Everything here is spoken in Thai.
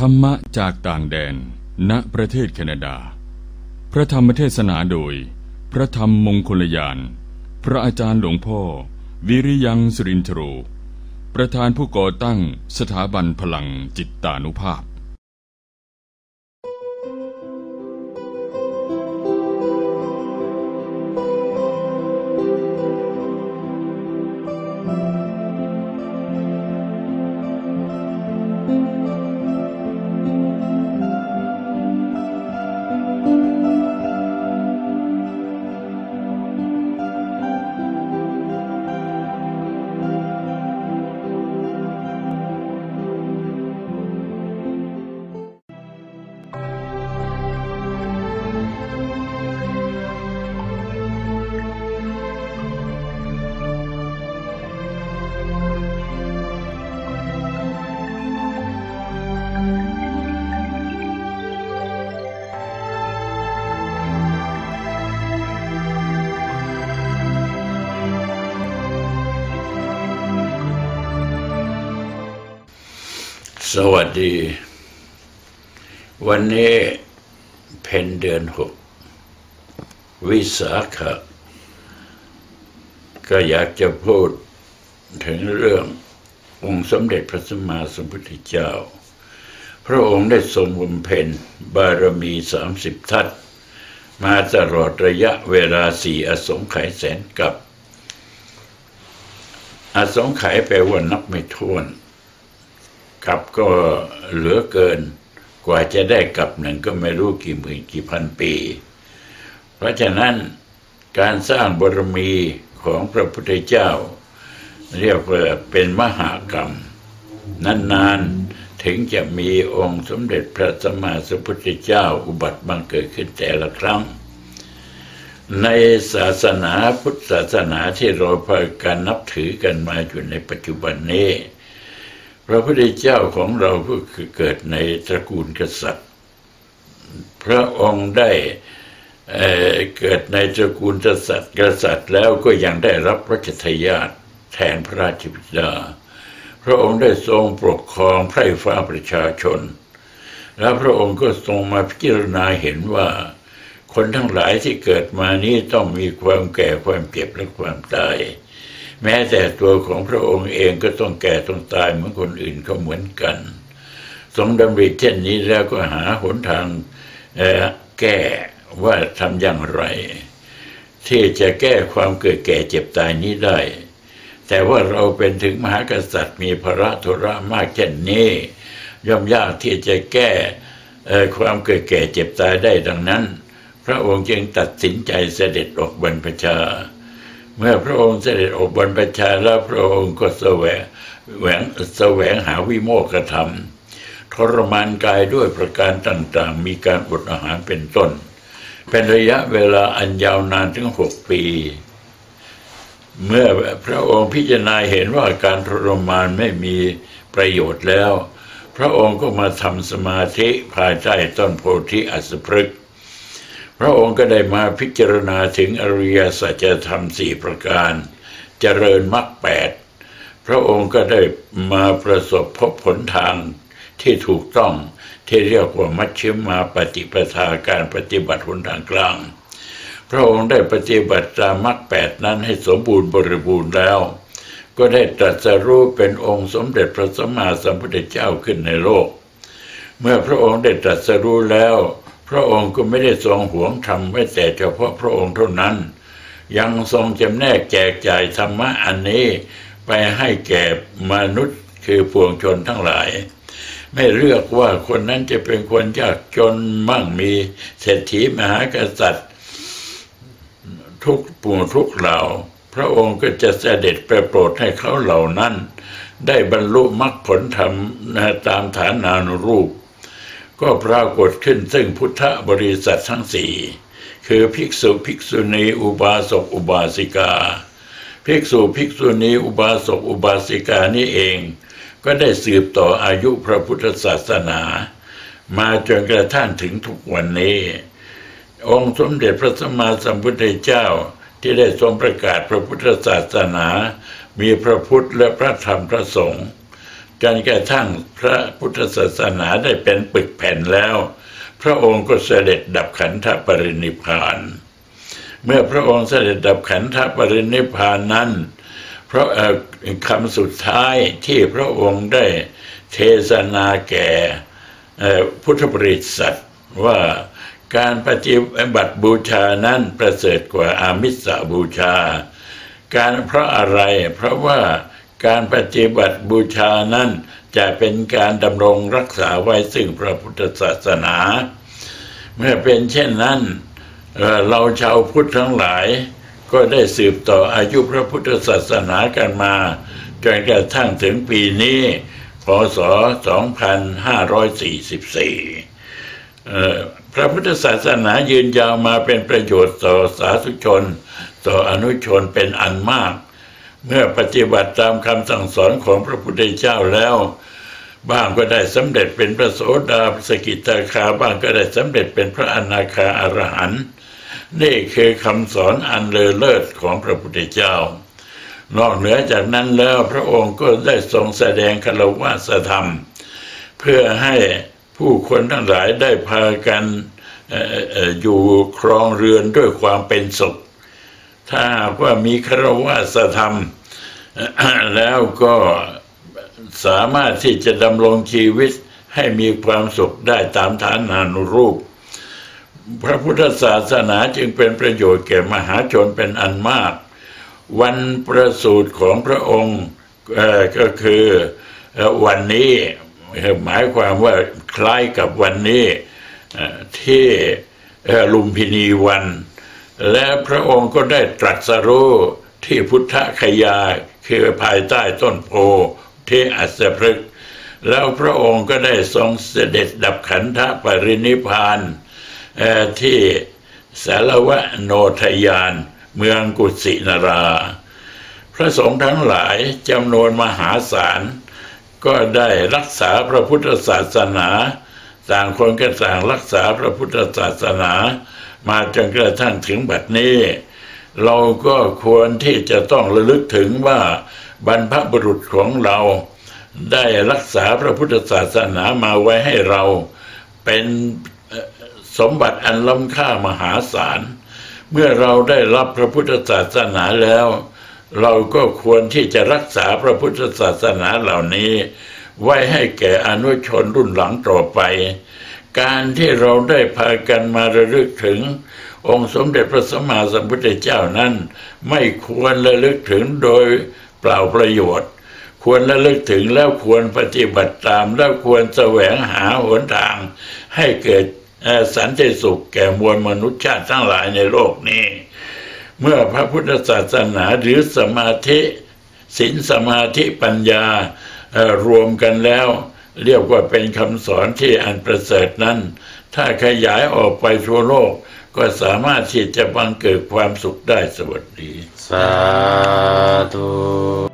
ธรรมะจากต่างแดน ณ ประเทศแคนาดา พระธรรมเทศนาโดย พระธรรมมงคลยาน พระอาจารย์หลวงพ่อ วิริยังสุรินทโรประธานผู้ก่อตั้งสถาบันพลังจิตตานุภาพ สวัสดี วันนี้เพนเดือนหก วิสาขะ ก็อยากจะพูดถึงเรื่ององค์สมเด็จพระสัมมาสัมพุทธเจ้า พระองค์ได้ทรงบำเพ็ญบารมีสามสิบทัศมาตลอดระยะเวลาสี่อสงไขยแสนกับ อสงไขยแปลว่านับไม่ถ้วน กับก็เหลือเกินกว่าจะได้กับหนึ่งก็ไม่รู้กี่หมื่นกี่พันปี เพราะฉะนั้นการสร้างบารมีของพระพุทธเจ้า เรียกว่าเป็นมหากรรม นานๆถึงจะมีองค์สมเด็จพระสัมมาสัมพุทธเจ้าอุบัติบังเกิดขึ้นแต่ละครั้ง ในศาสนาพุทธศาสนาที่เราพากันนับถือกันมาอยู่ในปัจจุบันนี้ พระพุทธเจ้าของเราก็คือเกิดในตระกูลกษัตริย์ พระองค์ได้เเกิดในตระกูลกษัตริย์กษัตริย์แล้วก็ยังได้รับพรัชทายาทแทนพระราชบิดา พระองค์ได้ทรงปกครองไพร่ฟ้าประชาชน แล้วพระองค์ก็ทรงมาพิจารณาเห็นว่า คนทั้งหลายที่เกิดมานี้ต้องมีความแก่ความเจ็บและความตาย แม้แต่ตัวของพระองค์เองก็ต้องแก่ต้องตายเหมือนคนอื่นก็เหมือนกัน ทรงดำริเช่นนี้แล้วก็หาหนทางแก้ว่าทำอย่างไร ที่จะแก้ความเกิดแก่เจ็บตายนี้ได้ แต่ว่าเราเป็นถึงมหากษัตริย์มีภาระธุระมากเช่นนี้ ย่อมยากที่จะแก้ความเกิดแก่เจ็บตายได้ดังนั้น พระองค์จึงตัดสินใจเสด็จออกบรรพชา เมื่อพระองค์เสด็จออกบรรพชาแล้วพระองค์ก็แสวงแหวงแสวงหาวิโมกขธรรมทรมานกายด้วยประการต่างๆ มีการอดอาหารเป็นต้น เป็นระยะเวลาอันยาวนานถึงหกปี เมื่อพระองค์พิจารณาเห็นว่าการทรมานไม่มีประโยชน์แล้ว พระองค์ก็มาทำสมาธิภายใต้ต้นโพธิอัสพฤกษ์ พระองค์ก็ได้มาพิจารณาถึงอริยสัจธรรมสี่ประการ เจริญมรรคแปดพระองค์ก็ได้มาประสบพบผลทางที่ถูกต้องที่เรียกว่ามัชฌิมาปฏิปทาการปฏิบัติหนทางกลาง พระองค์ได้ปฏิบัติตามมรรคแปดนั้นให้สมบูรณ์บริบูรณ์แล้ว ก็ได้ตรัสรู้เป็นองค์สมเด็จพระสัมมาสัมพุทธเจ้าขึ้นในโลก เมื่อพระองค์ได้ตรัสรู้แล้ว พระองค์ก็ไม่ได้ทรงหวงธรรมไว้แต่เฉพาะพระองค์เท่านั้น ยังทรงจำแนกแจกจ่ายธรรมะอันนี้ไปให้แก่มนุษย์คือปวงชนทั้งหลาย ไม่เลือกว่าคนนั้นจะเป็นคนยากจนมั่งมีเศรษฐีมหากษัตริย์ ทุกปวงทุกเหล่า พระองค์ก็จะเสด็จไปโปรดให้เขาเหล่านั้น ได้บรรลุมรรคผลธรรมตามฐานานุรูป ก็ปรากฏขึ้นซึ่งพุทธบริษัททั้งสี่คือภิกษุภิกษุณีอุบาสกอุบาสิกา ภิกษุภิกษุณีอุบาสกอุบาสิกานี่เอง ก็ได้สืบต่ออายุพระพุทธศาสนา มาจนกระทั่งถึงทุกวันนี้ องค์สมเด็จพระสัมมาสัมพุทธเจ้าที่ได้ทรงประกาศพระพุทธศาสนา มีพระพุทธและพระธรรมพระสงฆ์ จจนกระทั่งพระพุทธศาสนาได้เป็นปึกแผ่นแล้ว พระองค์ก็เสด็จดับขันธปรินิพาน เมื่อพระองค์เสด็จดับขันธปรินิพานนั้นเพราะคำสุดท้ายที่พระองค์ได้เทศนาแก่พุทธบริษัทว่าการปฏิบัติบูชานั้นประเสริฐกว่าอามิสบูชา การเพราะอะไรเพราะว่า การปฏิบัติบูชานั้นจะเป็นการดำรงรักษาไว้ซึ่งพระพุทธศาสนา เมื่อเป็นเช่นนั้นเราชาวพุทธทั้งหลาย ก็ได้สืบต่ออายุพระพุทธศาสนากันมาจนกระทั่งถึงปีนี้พศ 2544 พระพุทธศาสนายืนยาวมาเป็นประโยชน์ต่อสาธุชน ต่ออนุชนเป็นอันมาก เมื่อปฏิบัติตามคำสั่งสอนของพระพุทธเจ้าแล้ว บ้างก็ได้สำเร็จเป็นพระโสดาสกิตาคาบ้างก็ได้สำเร็จเป็นพระอนาคาอรหันต์นี่คือคำสอนอันเลอเลิศของพระพุทธเจ้า นอกเหนือจากนั้นแล้วพระองค์ก็ได้ทรงแสดงคารวะธรรม เพื่อให้ผู้คนทั้งหลายได้พากันอยู่ครองเรือนด้วยความเป็นสุข ถ้าว่ามีคารวะธรรม แล้วก็สามารถที่จะดำรงชีวิตให้มีความสุขได้ตามฐานานุรูป พระพุทธศาสนาจึงเป็นประโยชน์แก่มหาชนเป็นอันมาก วันประสูติของพระองค์ก็คือวันนี้หมายความว่าคล้ายกับวันนี้ที่ลุมพินีวัน และพระองค์ก็ได้ตรัสรู้ที่พุทธคยาคือภายใต้ต้นโพที่อัศพฤกษ์แล้วพระองค์ก็ได้ทรงเสด็จดับขันธปรินิพานที่สารวะโนทยาน เมืองกุสินารา พระสงฆ์ทั้งหลายจำนวนมหาศาล ก็ได้รักษาพระพุทธศาสนา ต่างคนก็ต่างรักษาพระพุทธศาสนา มาจนกระทั่งถึงบัดนี้ เราก็ควรที่จะต้องระลึกถึงว่าบรรพบุรุษของเราได้รักษาพระพุทธศาสนามาไว้ให้เราเป็นสมบัติอันล้ำค่ามหาศาล เมื่อเราได้รับพระพุทธศาสนาแล้ว เราก็ควรที่จะรักษาพระพุทธศาสนาเหล่านี้ ไว้ให้แก่อนุชนรุ่นหลังต่อไป การที่เราได้พากันมาระลึกถึง องค์สมเด็จพระสัมมาสัมพุทธเจ้านั้น ไม่ควรระลึกถึงโดยเปล่าประโยชน์ ควรระลึกถึงแล้วควรปฏิบัติตาม แล้วควรแสวงหาหนทาง ให้เกิดสันติสุขแก่มวลมนุษยชาติทั้งหลายในโลกนี้ เมื่อพระพุทธศาสนาหรือสมาธิศีลสมาธิปัญญา รวมกันแล้ว เรียกว่าเป็นคำสอนที่อันประเสริฐนั้น ถ้าขยายออกไปทั่วโลก ก็สามารถที่จะบังเกิดความสุขได้สวัสดี สาธุ